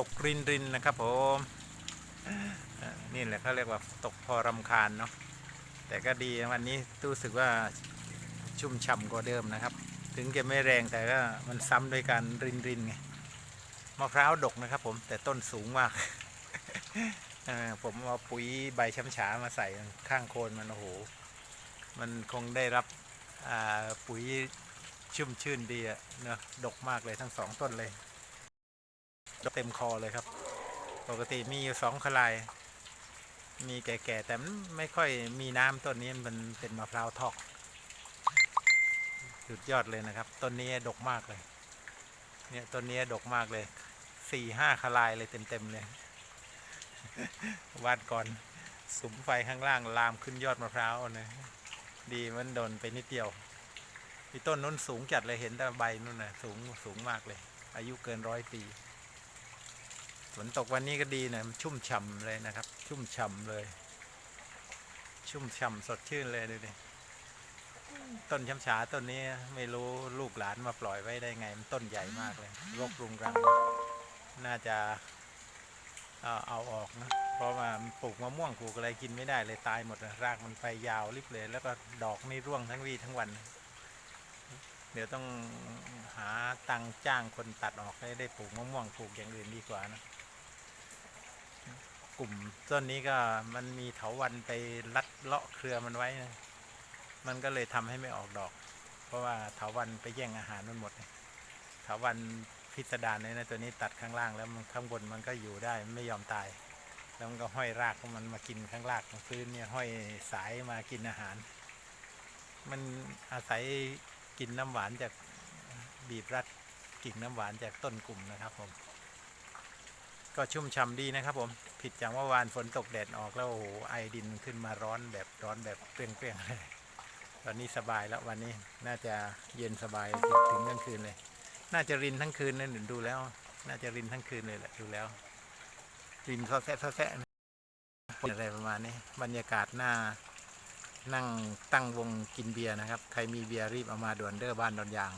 ตกรินรินนะครับผมนี่แหละเขาเรียกว่าตกพอรำคาญเนาะแต่ก็ดีวันนี้รู้สึกว่าชุ่มฉ่ำกว่าเดิมนะครับ ถึงจะไม่แรงแต่ก็มันซ้ำด้วยการรินรินไงมะพร้าวดกนะครับ ผมแต่ต้นสูงมากผมเอาปุ๋ยใบช้ำฉามาใส่ข้างโคนมันโอ้โหมันคงได้รับปุ๋ยชุ่มชื่นดีอะเนอะดกมากเลยทั้งสองต้นเลย กเต็มคอเลยครับ ปกติมีอยู่สองคลาย มีแก่ๆแต่ไม่ค่อยมีน้ำต้นนี้มันเป็นมะพร้าวทอกสุดยอดเลยนะครับ ต้นนี้ดกมากเลย เนี่ยต้นนี้ดกมากเลย สี่ห้าคลายเลยเต็มๆเลยวาดก่อนสุมไฟข้างล่างลามขึ้นยอดมะพร้าวนะดีมันโดนไปนิดเดียวมีต้นนู้นสูงจัดเลยเห็นแต่ใบนู่นนะสูงสูงมากเลย อายุเกินร้อยปี ฝนตกวันนี้ก็ดีนะมันชุ่มฉ่ำเลยนะครับ ชุ่มฉ่ำเลย ชุ่มฉ่ำสดชื่นเลยดูดิต้นช้ำฉาต้นนี้ไม่รู้ลูกหลานมาปล่อยไว้ได้ไง มันต้นใหญ่มากเลยรกรุงรัง น่าจะเอาเอาออกนะ เพราะว่าปลูกมะม่วงปลูกอะไรกินไม่ได้เลยตายหมดรากมันไปยาวริบเลย แล้วก็ดอกนี่ร่วงทั้งวีทั้งวัน เดี๋ยวต้องหาตังจ้างคนตัดออกให้ได้ปลูกมะม่วงปลูกอย่างอื่นดีกว่านะ กลุ่มต้นนี้ก็มันมีเถาวันไปรัดเลาะเครือมันไว้นะมันก็เลยทำให้ไม่ออกดอก เพราะว่าเถาวันไปแย่งอาหารมันหมดเถาวันพิสดารเลยนะตัวนี้ตัดข้างล่างแล้วมันข้างบนมันก็อยู่ได้ไม่ยอมตาย แล้วมันก็ห้อยรากของมันมากินข้างล่างของพื้นเนี่ยห้อยสายมากินอาหาร มันอาศัยกินน้ำหวานจากบีบรัดกิ่งน้ำหวานจากต้นกลุ่มนะครับผม ก็ชุ่มฉ่ำดีนะครับผม ผิดจากเมื่อวานฝนตกแดดออกแล้วโอ้โหไอดินขึ้นมาร้อนแบบร้อนแบบเปรี้ยงๆเลยตอนนี้สบายแล้ววันนี้น่าจะเย็นสบายถึงกลางคืนเลย น่าจะรินทั้งคืนนั่นดูแล้ว น่าจะรินทั้งคืนเลยแหละดูแล้ว รินซอแซะซอแซะอะไรประมาณนี้ บรรยากาศหน้านั่งตั้งวงกินเบียร์นะครับ ใครมีเบียร์รีบเอามาด่วนเด้อบ้านดอนยาง